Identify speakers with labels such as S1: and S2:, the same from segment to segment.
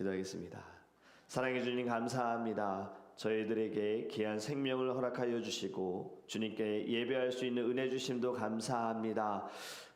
S1: 기도하겠습니다. 사랑해 주님 감사합니다. 저희들에게 귀한 생명을 허락하여 주시고 주님께 예배할 수 있는 은혜 주심도 감사합니다.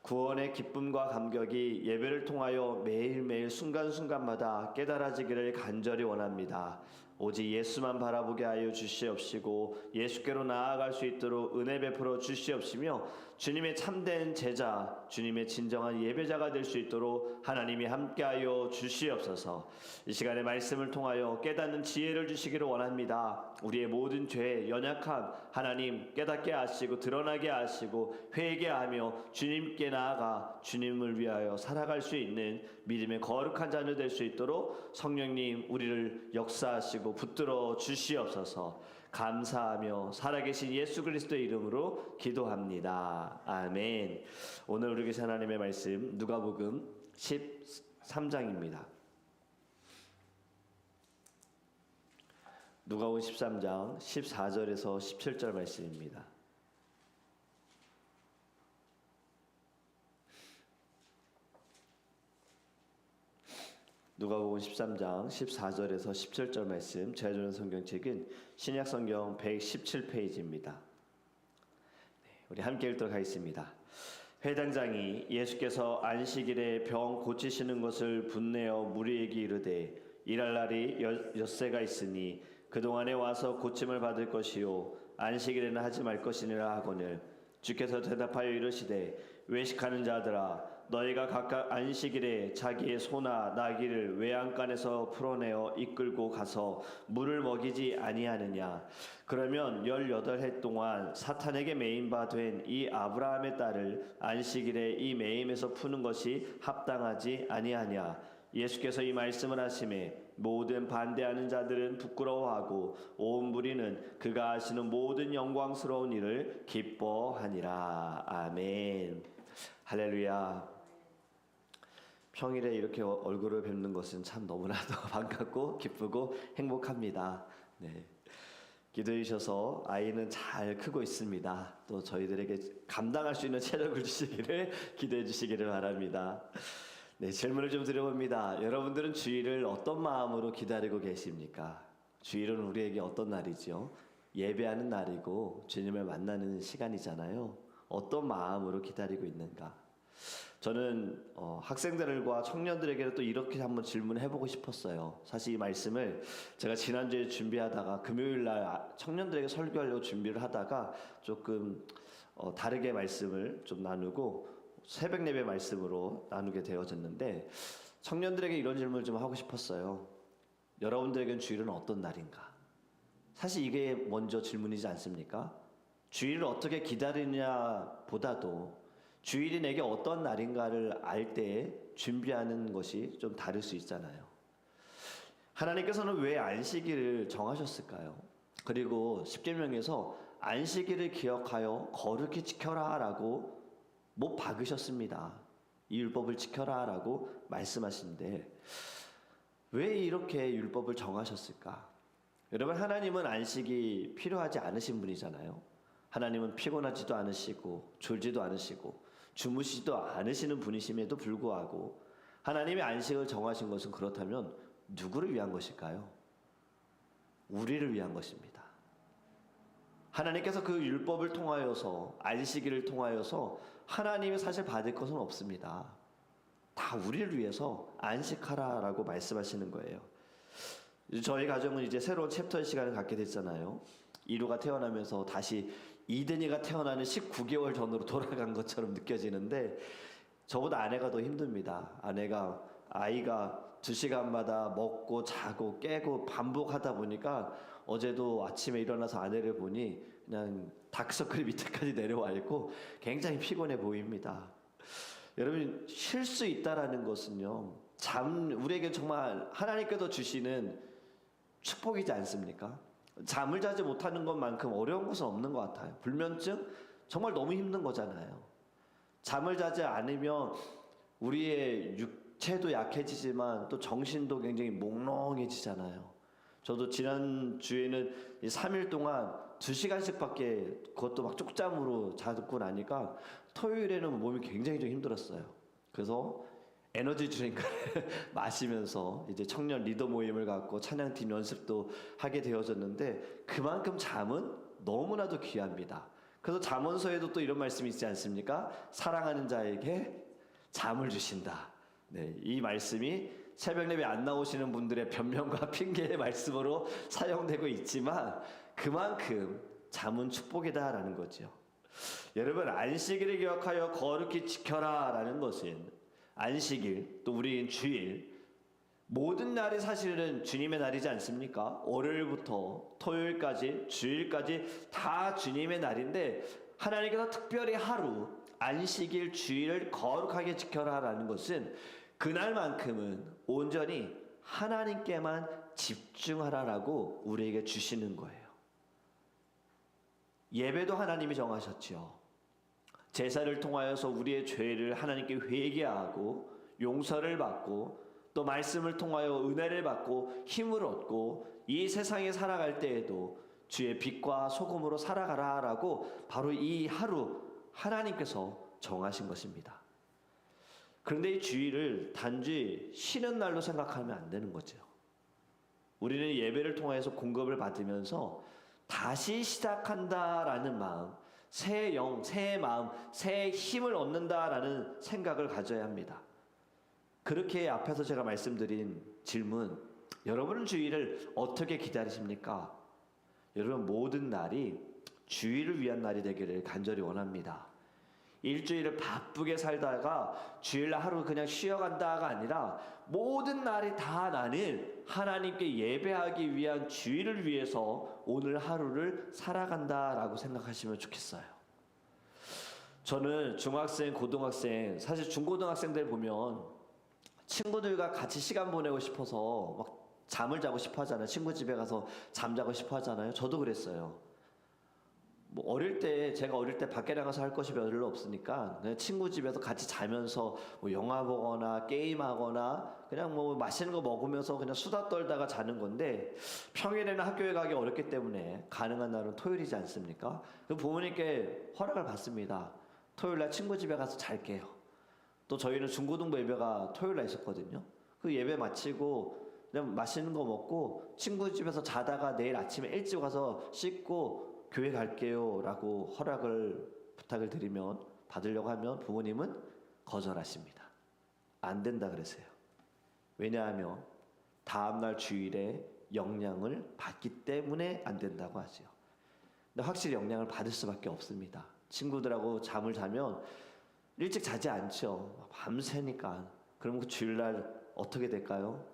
S1: 구원의 기쁨과 감격이 예배를 통하여 매일매일 순간순간마다 깨달아지기를 간절히 원합니다. 오직 예수만 바라보게 하여 주시옵시고 예수께로 나아갈 수 있도록 은혜 베풀어 주시옵시며 주님의 참된 제자, 주님의 진정한 예배자가 될 수 있도록 하나님이 함께하여 주시옵소서. 이 시간에 말씀을 통하여 깨닫는 지혜를 주시기를 원합니다. 우리의 모든 죄, 연약함 하나님 깨닫게 하시고 드러나게 하시고 회개하며 주님께 나아가 주님을 위하여 살아갈 수 있는 믿음의 거룩한 자녀 될 수 있도록 성령님 우리를 역사하시고 붙들어 주시옵소서. 감사하며 살아계신 예수 그리스도의 이름으로 기도합니다. 아멘. 오늘 우리 계신 하나님의 말씀 누가복음 13장입니다. 누가복음 13장 14절에서 17절 말씀입니다. 누가복음 13장 14절에서 17절 말씀 제가 주는 성경책은 신약 성경 117페이지입니다. 우리 함께 읽도록 하겠습니다. 회당장이 예수께서 안식일에 병 고치시는 것을 분내어 무리에게 이르되 일할 날이 여- 엿새가 있으니 그동안에 와서 고침을 받을 것이요 안식일에는 하지 말 것이니라 하거늘 주께서 대답하여 이르시되 외식하는 자들아 너희가 각각 안식일에 자기의 소나 나귀를 외양간에서 풀어내어 이끌고 가서 물을 먹이지 아니하느냐 그러면 열여덟 해 동안 사탄에게 매인 바 된 이 아브라함의 딸을 안식일에 이 매임에서 푸는 것이 합당하지 아니하냐 예수께서 이 말씀을 하심에 모든 반대하는 자들은 부끄러워하고 온 무리는 그가 하시는 모든 영광스러운 일을 기뻐하니라. 아멘. 할렐루야. 평일에 이렇게 얼굴을 뵙는 것은 참 너무나도 반갑고 기쁘고 행복합니다. 네. 기도해 주셔서 아이는 잘 크고 있습니다. 또 저희들에게 감당할 수 있는 체력을 주시기를 기도해 주시기를 바랍니다. 네, 질문을 좀 드려봅니다. 여러분들은 주일을 어떤 마음으로 기다리고 계십니까? 주일은 우리에게 어떤 날이죠? 예배하는 날이고 주님을 만나는 시간이잖아요. 어떤 마음으로 기다리고 있는가? 저는 어, 학생들과 청년들에게 또 이렇게 한번 질문해 보고 싶었어요. 사실 이 말씀을 제가 지난주에 준비하다가 금요일 날 아- 청년들에게 설교하려고 준비를 하다가 조금 어, 다르게 말씀을 좀 나누고 새벽 예배 말씀으로 나누게 되어졌는데 청년들에게 이런 질문을 좀 하고 싶었어요. 여러분들에겐 주일은 어떤 날인가? 사실 이게 먼저 질문이지 않습니까? 주일을 어떻게 기다리냐 보다도 주일이 내게 어떤 날인가를 알때 준비하는 것이 좀 다를 수 있잖아요. 하나님께서는 왜 안식일을 정하셨을까요? 그리고 십계명에서 안식일을 기억하여 거룩히 지켜라라고 못 박으셨습니다. 이 율법을 지켜라라고 말씀하시는데 왜 이렇게 율법을 정하셨을까? 여러분 하나님은 안식이 필요하지 않으신 분이잖아요. 하나님은 피곤하지도 않으시고 졸지도 않으시고 주무시지도 않으시는 분이심에도 불구하고 하나님의 안식을 정하신 것은 그렇다면 누구를 위한 것일까요? 우리를 위한 것입니다. 하나님께서 그 율법을 통하여서 안식일을 통하여서 하나님이 사실 받을 것은 없습니다. 다 우리를 위해서 안식하라라고 말씀하시는 거예요. 저희 가정은 이제 새로운 챕터의 시간을 갖게 됐잖아요. 이루가 태어나면서 다시 이든이가 태어나는 19개월 전으로 돌아간 것처럼 느껴지는데 저보다 아내가 더 힘듭니다. 아내가 아이가 두 시간마다 먹고 자고 깨고 반복하다 보니까 어제도 아침에 일어나서 아내를 보니 그냥 다크서클이 밑에까지 내려와 있고 굉장히 피곤해 보입니다. 여러분 쉴 수 있다라는 것은요 잠 우리에게 정말 하나님께서 주시는 축복이지 않습니까? 잠을 자지 못하는 것만큼 어려운 것은 없는 것 같아요. 불면증 정말 너무 힘든 거잖아요. 잠을 자지 않으면 우리의 육체도 약해지지만 또 정신도 굉장히 몽롱해지잖아요. 저도 지난 주에는 3일 동안 2시간씩밖에 그것도 막 쪽잠으로 자고 나니까 토요일에는 몸이 굉장히 좀 힘들었어요. 그래서 에너지 드링크를 마시면서 이제 청년 리더 모임을 갖고 찬양팀 연습도 하게 되어졌는데 그만큼 잠은 너무나도 귀합니다. 그래서 잠언서에도 또 이런 말씀이 있지 않습니까? 사랑하는 자에게 잠을 주신다. 네, 이 말씀이 새벽 예배 안 나오시는 분들의 변명과 핑계의 말씀으로 사용되고 있지만 그만큼 잠은 축복이다라는 거죠. 여러분 안식일을 기억하여 거룩히 지켜라라는 것은 안식일 또 우리인 주일 모든 날이 사실은 주님의 날이지 않습니까? 월요일부터 토요일까지 주일까지 다 주님의 날인데 하나님께서 특별히 하루 안식일 주일을 거룩하게 지켜라라는 것은 그날만큼은 온전히 하나님께만 집중하라라고 우리에게 주시는 거예요. 예배도 하나님이 정하셨지요. 제사를 통하여서 우리의 죄를 하나님께 회개하고 용서를 받고 또 말씀을 통하여 은혜를 받고 힘을 얻고 이 세상에 살아갈 때에도 주의 빛과 소금으로 살아가라 라고 바로 이 하루 하나님께서 정하신 것입니다. 그런데 이 주일을 단지 쉬는 날로 생각하면 안 되는 거죠. 우리는 예배를 통해서 공급을 받으면서 다시 시작한다라는 마음, 새 영, 새 마음, 새 힘을 얻는다라는 생각을 가져야 합니다. 그렇게 앞에서 제가 말씀드린 질문, 여러분은 주일을 어떻게 기다리십니까? 여러분 모든 날이 주일을 위한 날이 되기를 간절히 원합니다. 일주일을 바쁘게 살다가 주일날 하루 그냥 쉬어간다가 아니라 모든 날이 다 나는 하나님께 예배하기 위한 주일을 위해서 오늘 하루를 살아간다라고 생각하시면 좋겠어요. 저는 중학생, 고등학생, 사실 중고등학생들 보면 친구들과 같이 시간 보내고 싶어서 막 잠을 자고 싶어 하잖아요. 친구 집에 가서 잠자고 싶어 하잖아요. 저도 그랬어요. 뭐 어릴 때 제가 어릴 때 밖에 나가서 할 것이 별로 없으니까 그냥 친구 집에서 같이 자면서 뭐 영화 보거나 게임하거나 그냥 뭐 맛있는 거 먹으면서 그냥 수다 떨다가 자는 건데 평일에는 학교에 가기 어렵기 때문에 가능한 날은 토요일이지 않습니까? 그 부모님께 허락을 받습니다. 토요일 날 친구 집에 가서 잘게요. 또 저희는 중고등부 예배가 토요일 날 있었거든요. 그 예배 마치고 그냥 맛있는 거 먹고 친구 집에서 자다가 내일 아침에 일찍 와서 씻고 교회 갈게요라고 허락을 부탁을 드리면 받으려고 하면 부모님은 거절하십니다. 안 된다 그랬어요. 왜냐하면 다음 날 주일에 영향을 받기 때문에 안 된다고 하죠. 근데 확실히 영향을 받을 수밖에 없습니다. 친구들하고 잠을 자면 일찍 자지 않죠. 밤새니까. 그럼 그 주일날 어떻게 될까요?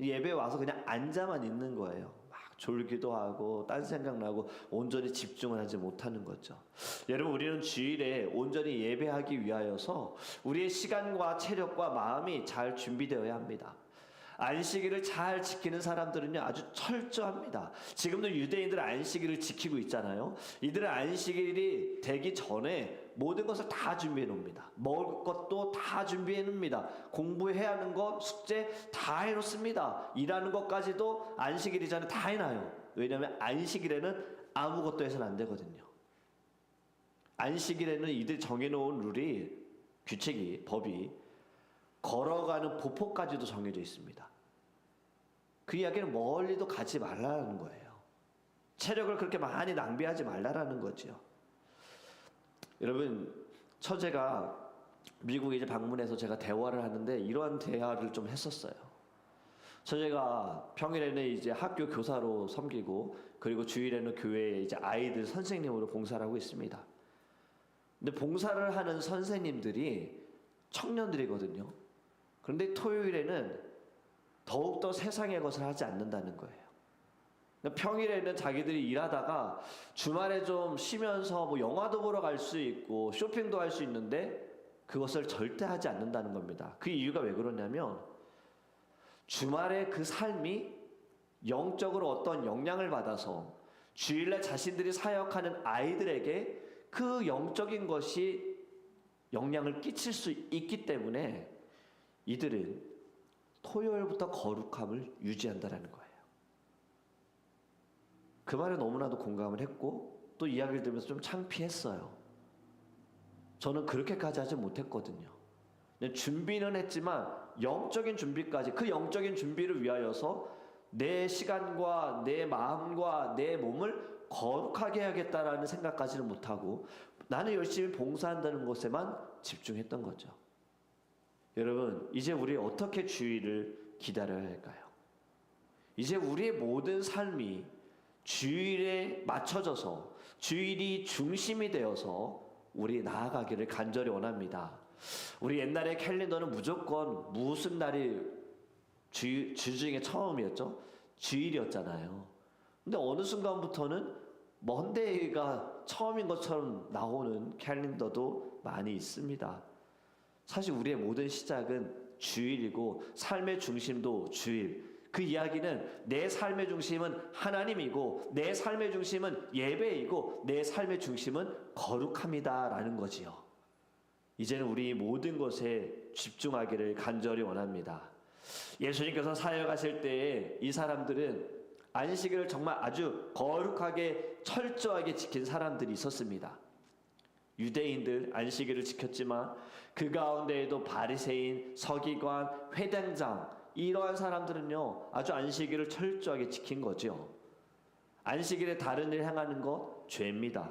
S1: 예배 와서 그냥 앉아만 있는 거예요. 막 졸기도 하고 딴 생각나고 온전히 집중을 하지 못하는 거죠. 여러분 우리는 주일에 온전히 예배하기 위하여서 우리의 시간과 체력과 마음이 잘 준비되어야 합니다. 안식일을 잘 지키는 사람들은요 아주 철저합니다. 지금도 유대인들 안식일을 지키고 있잖아요. 이들은 안식일이 되기 전에 모든 것을 다 준비해 놓습니다. 먹을 것도 다 준비해 놓습니다. 공부해야 하는 것, 숙제 다 해 놓습니다. 일하는 것까지도 안식일이 전에 다 해놔요. 왜냐하면 안식일에는 아무것도 해서는 안 되거든요. 안식일에는 이들 정해놓은 룰이 규칙이 법이 걸어가는 보폭까지도 정해져 있습니다. 그 이야기는 멀리도 가지 말라는 거예요. 체력을 그렇게 많이 낭비하지 말라라는 거죠. 여러분, 처제가 미국에 이제 방문해서 제가 대화를 하는데 이러한 대화를 좀 했었어요. 처제가 평일에는 이제 학교 교사로 섬기고 그리고 주일에는 교회에 이제 아이들 선생님으로 봉사를 하고 있습니다. 근데 봉사를 하는 선생님들이 청년들이거든요. 그런데 토요일에는 더욱더 세상의 것을 하지 않는다는 거예요. 평일에는 자기들이 일하다가 주말에 좀 쉬면서 뭐 영화도 보러 갈 수 있고 쇼핑도 할 수 있는데 그것을 절대 하지 않는다는 겁니다. 그 이유가 왜 그러냐면 주말에 그 삶이 영적으로 어떤 영향을 받아서 주일날 자신들이 사역하는 아이들에게 그 영적인 것이 영향을 끼칠 수 있기 때문에 이들은 토요일부터 거룩함을 유지한다라는 거예요. 그 말에 너무나도 공감을 했고 또 이야기를 들으면서 좀 창피했어요. 저는 그렇게까지 하지 못했거든요. 네, 준비는 했지만 영적인 준비까지 그 영적인 준비를 위하여서 내 시간과 내 마음과 내 몸을 거룩하게 해야겠다라는 생각까지는 못하고 나는 열심히 봉사한다는 것에만 집중했던 거죠. 여러분, 이제 우리 어떻게 주일을 기다려야 할까요? 이제 우리의 모든 삶이 주일에 맞춰져서 주일이 중심이 되어서 우리 나아가기를 간절히 원합니다. 우리 옛날에 캘린더는 무조건 무슨 날이 주, 주 중에 처음이었죠? 주일이었잖아요. 근데 어느 순간부터는 먼데이가 처음인 것처럼 나오는 캘린더도 많이 있습니다. 사실 우리의 모든 시작은 주일이고 삶의 중심도 주일. 그 이야기는 내 삶의 중심은 하나님이고 내 삶의 중심은 예배이고 내 삶의 중심은 거룩함이다라는 거지요. 이제는 우리 모든 것에 집중하기를 간절히 원합니다. 예수님께서 사역하실 때에 이 사람들은 안식일을 정말 아주 거룩하게 철저하게 지킨 사람들이 있었습니다. 유대인들 안식일을 지켰지만 그 가운데에도 바리새인, 서기관, 회당장 이러한 사람들은요 아주 안식일을 철저하게 지킨 거죠. 안식일에 다른 일 행하는 것 죄입니다.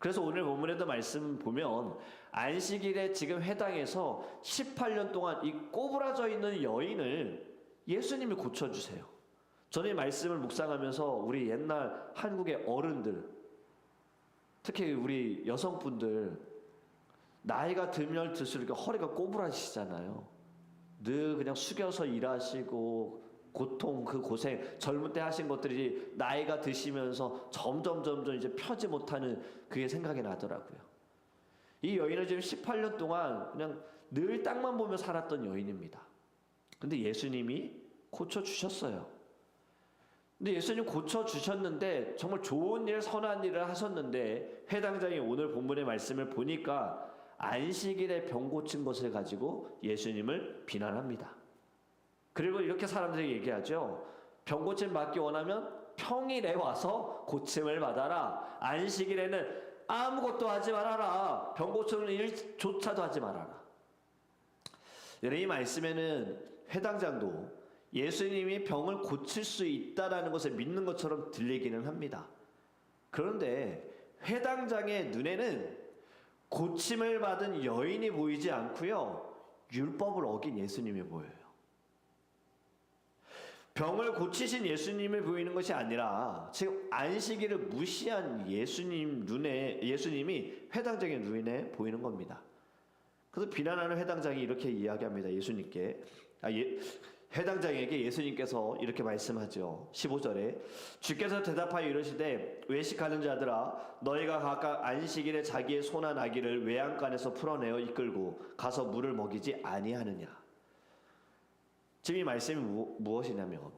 S1: 그래서 오늘 본문에도 말씀 보면 안식일에 지금 회당에서 18년 동안 이 꼬부라져 있는 여인을 예수님이 고쳐주세요. 저는 이 말씀을 묵상하면서 우리 옛날 한국의 어른들, 특히 우리 여성분들, 나이가 들면 들수록 허리가 꼬부라지시잖아요. 늘 그냥 숙여서 일하시고, 고통, 그 고생, 젊을 때 하신 것들이 나이가 드시면서 점점 점점 이제 펴지 못하는 그게 생각이 나더라고요. 이 여인은 지금 18년 동안 그냥 늘 땅만 보며 살았던 여인입니다. 근데 예수님이 고쳐 주셨어요. 근데 예수님 고쳐 주셨는데 정말 좋은 일, 선한 일을 하셨는데 회당장이 오늘 본문의 말씀을 보니까 안식일에 병 고친 것을 가지고 예수님을 비난합니다. 그리고 이렇게 사람들이 얘기하죠. 병 고침 받기 원하면 평일에 와서 고침을 받아라. 안식일에는 아무것도 하지 말아라. 병 고치는 일조차도 하지 말아라. 여러분 이 말씀에는 회당장도 예수님이 병을 고칠 수 있다라는 것을 믿는 것처럼 들리기는 합니다. 그런데 회당장의 눈에는 고침을 받은 여인이 보이지 않고요. 율법을 어긴 예수님이 보여요. 병을 고치신 예수님을 보이는 것이 아니라 지금 안식일을 무시한 예수님 눈에 예수님이 회당장의 눈에 보이는 겁니다. 그래서 비난하는 회당장이 이렇게 이야기합니다. 예수님께 아, 예, 회당장에게 예수님께서 이렇게 말씀하죠. 15절에 주께서 대답하여 이르시되 외식하는 자들아 너희가 각각 안식일에 자기의 소나 나귀를 외양간에서 풀어내어 이끌고 가서 물을 먹이지 아니하느냐. 지금 이 말씀이 무, 무엇이냐면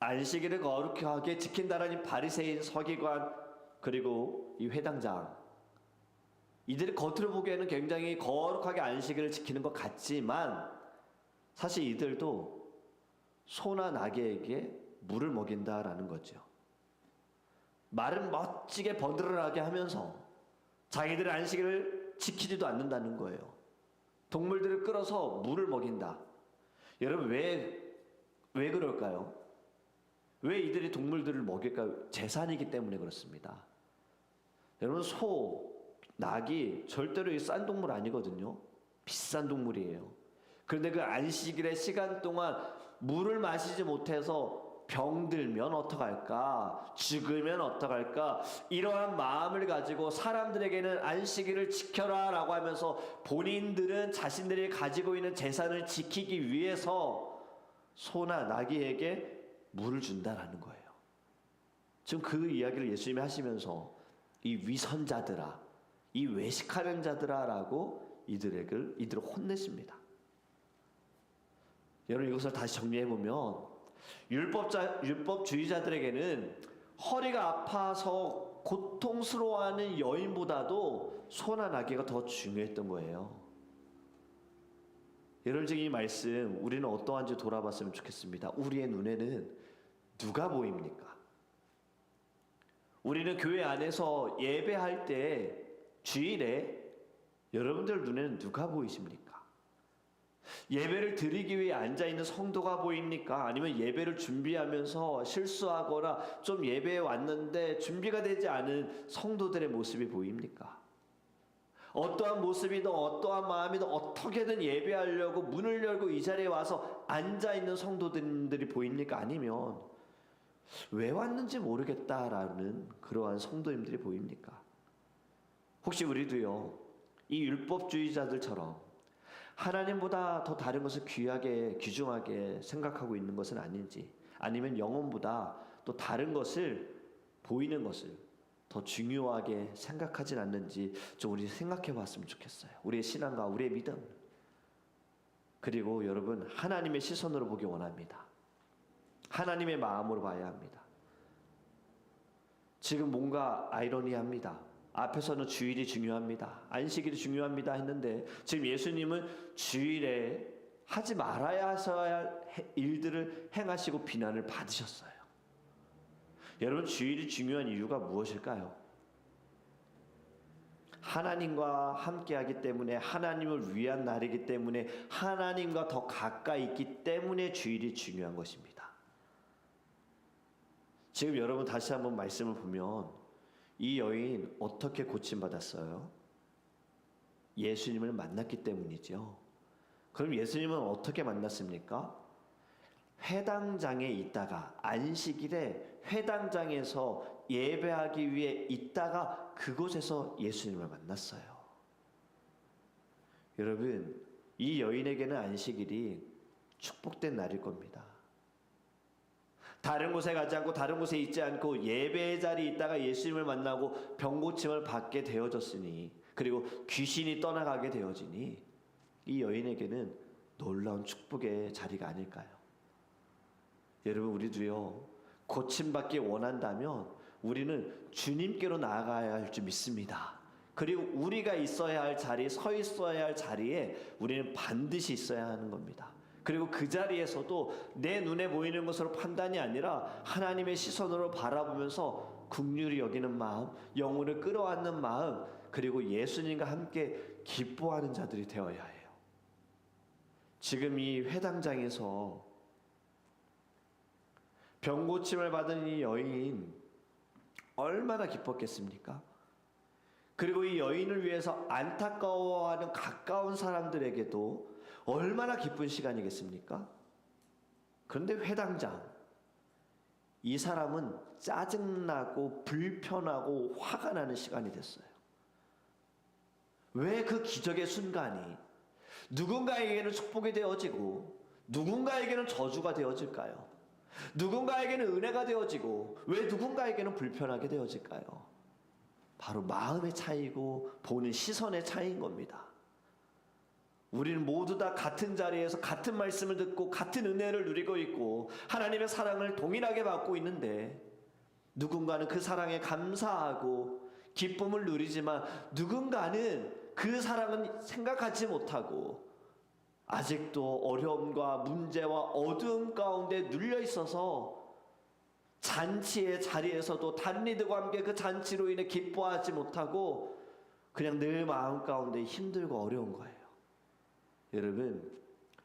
S1: 안식일을 거룩하게 지킨다라는 바리새인 서기관 그리고 이 회당장 이들이 겉으로 보기에는 굉장히 거룩하게 안식일을 지키는 것 같지만 사실 이들도 소나 나귀에게 물을 먹인다라는 거죠. 말은 멋지게 번들어나게 하면서 자기들의 안식일을 지키지도 않는다는 거예요. 동물들을 끌어서 물을 먹인다. 여러분 왜, 왜 그럴까요? 왜 이들이 동물들을 먹일까요? 재산이기 때문에 그렇습니다. 여러분 소, 낙이 절대로 싼 동물 아니거든요. 비싼 동물이에요. 그런데 그 안식일의 시간 동안 물을 마시지 못해서 병들면 어떡할까? 죽으면 어떡할까? 이러한 마음을 가지고 사람들에게는 안식일을 지켜라 라고 하면서 본인들은 자신들이 가지고 있는 재산을 지키기 위해서 소나 나귀에게 물을 준다라는 거예요. 지금 그 이야기를 예수님이 하시면서 이 위선자들아, 이 외식하는 자들아라고 이들에게 이들을 혼내십니다. 여러분 이것을 다시 정리해 보면 율법자 율법주의자들에게는 허리가 아파서 고통스러워하는 여인보다도 소나 나귀가 더 중요했던 거예요. 여러분 지금 이 말씀 우리는 어떠한지 돌아봤으면 좋겠습니다. 우리의 눈에는 누가 보입니까? 우리는 교회 안에서 예배할 때 주일에 여러분들 눈에는 누가 보이십니까? 예배를 드리기 위해 앉아 있는 성도가 보입니까? 아니면 예배를 준비하면서 실수하거나 좀 예배에 왔는데 준비가 되지 않은 성도들의 모습이 보입니까? 어떠한 모습이든 어떠한 마음이든 어떻게든 예배하려고 문을 열고 이 자리에 와서 앉아 있는 성도들이 보입니까? 아니면 왜 왔는지 모르겠다라는 그러한 성도님들이 보입니까? 혹시 우리도요, 이 율법주의자들처럼 하나님보다 더 다른 것을 귀하게, 귀중하게 생각하고 있는 것은 아닌지, 아니면 영혼보다 또 다른 것을, 보이는 것을 더 중요하게 생각하진 않는지 좀 우리 생각해 봤으면 좋겠어요. 우리의 신앙과 우리의 믿음. 그리고 여러분, 하나님의 시선으로 보기 원합니다. 하나님의 마음으로 봐야 합니다. 지금 뭔가 아이러니합니다. 앞에서는 주일이 중요합니다. 안식일이 중요합니다 했는데 지금 예수님은 주일에 하지 말아야 할 일들을 행하시고 비난을 받으셨어요. 여러분 주일이 중요한 이유가 무엇일까요? 하나님과 함께하기 때문에 하나님을 위한 날이기 때문에 하나님과 더 가까이 있기 때문에 주일이 중요한 것입니다. 지금 여러분 다시 한번 말씀을 보면 이 여인 어떻게 고침받았어요? 예수님을 만났기 때문이죠. 그럼 예수님은 어떻게 만났습니까? 회당장에 있다가 안식일에 회당장에서 예배하기 위해 있다가 그곳에서 예수님을 만났어요. 여러분, 이 여인에게는 안식일이 축복된 날일 겁니다. 다른 곳에 가지 않고 다른 곳에 있지 않고 예배의 자리에 있다가 예수님을 만나고 병고침을 받게 되어졌으니 그리고 귀신이 떠나가게 되어지니 이 여인에게는 놀라운 축복의 자리가 아닐까요? 여러분 우리도요 고침받기 원한다면 우리는 주님께로 나아가야 할 줄 믿습니다. 그리고 우리가 있어야 할 자리, 서 있어야 할 자리에 우리는 반드시 있어야 하는 겁니다. 그리고 그 자리에서도 내 눈에 보이는 것으로 판단이 아니라 하나님의 시선으로 바라보면서 국률이 여기는 마음, 영혼을 끌어안는 마음, 그리고 예수님과 함께 기뻐하는 자들이 되어야 해요. 지금 이 회당장에서 병고침을 받은 이 여인 얼마나 기뻤겠습니까? 그리고 이 여인을 위해서 안타까워하는 가까운 사람들에게도 얼마나 기쁜 시간이겠습니까? 그런데 회당장 이 사람은 짜증나고 불편하고 화가 나는 시간이 됐어요. 왜 그 기적의 순간이 누군가에게는 축복이 되어지고 누군가에게는 저주가 되어질까요? 누군가에게는 은혜가 되어지고 왜 누군가에게는 불편하게 되어질까요? 바로 마음의 차이고 보는 시선의 차이인 겁니다. 우리는 모두 다 같은 자리에서 같은 말씀을 듣고 같은 은혜를 누리고 있고 하나님의 사랑을 동일하게 받고 있는데 누군가는 그 사랑에 감사하고 기쁨을 누리지만 누군가는 그 사랑은 생각하지 못하고 아직도 어려움과 문제와 어두움 가운데 눌려 있어서 잔치의 자리에서도 다른 이들과 함께 그 잔치로 인해 기뻐하지 못하고 그냥 늘 마음 가운데 힘들고 어려운 거예요. 여러분,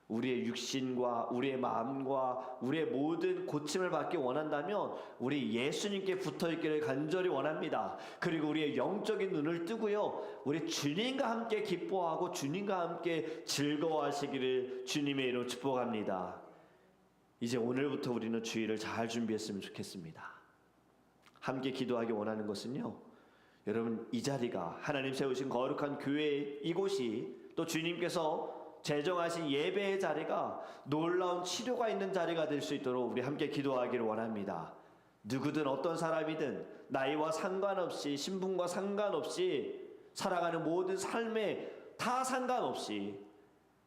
S1: 우리의 육신과 우리의 마음과 우리의 모든 고침을 받기 원한다면 우리 예수님께 붙어 있기를 간절히 원합니다. 그리고 우리의 영적인 눈을 뜨고요. 우리 주님과 함께 기뻐하고 주님과 함께 즐거워하시기를 주님의 이름으로 축복합니다. 이제 오늘부터 우리는 주일을 잘 준비했으면 좋겠습니다. 함께 기도하기 원하는 것은요. 여러분 이 자리가 하나님 세우신 거룩한 교회 이곳이 또 주님께서 제정하신 예배의 자리가 놀라운 치료가 있는 자리가 될 수 있도록 우리 함께 기도하기를 원합니다. 누구든 어떤 사람이든 나이와 상관없이 신분과 상관없이 살아가는 모든 삶에 다 상관없이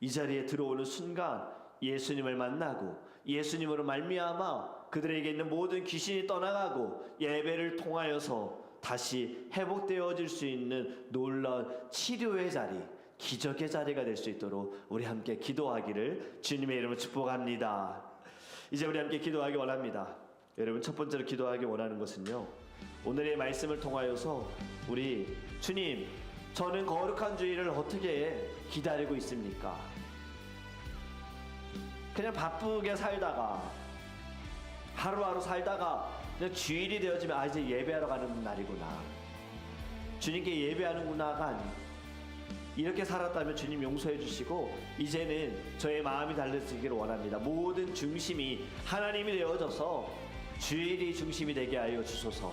S1: 이 자리에 들어오는 순간 예수님을 만나고 예수님으로 말미암아 그들에게 있는 모든 귀신이 떠나가고 예배를 통하여서 다시 회복되어질 수 있는 놀라운 치료의 자리 기적의 자리가 될 수 있도록 우리 함께 기도하기를 주님의 이름으로 축복합니다. 이제 우리 함께 기도하기 원합니다. 여러분 첫 번째로 기도하기 원하는 것은요. 오늘의 말씀을 통하여서 우리 주님 저는 거룩한 주의를 어떻게 기다리고 있습니까? 그냥 바쁘게 살다가 하루하루 살다가 그냥 주일이 되어지면 아 이제 예배하러 가는 날이구나. 주님께 예배하는구나가 아니. 이렇게 살았다면 주님 용서해 주시고 이제는 저의 마음이 달라지기를 원합니다. 모든 중심이 하나님이 되어져서 주일이 중심이 되게 하여 주소서.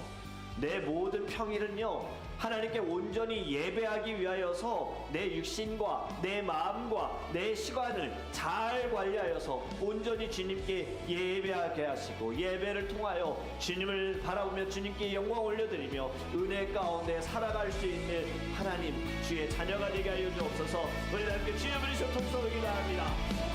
S1: 내 모든 평일은요 하나님께 온전히 예배하기 위하여서 내 육신과 내 마음과 내 시간을 잘 관리하여서 온전히 주님께 예배하게 하시고 예배를 통하여 주님을 바라보며 주님께 영광 올려드리며 은혜 가운데 살아갈 수 있는 하나님 주의 자녀가 되게 하여 주옵소서. 우리 함께 주여 부르시오 통성을 기도합니다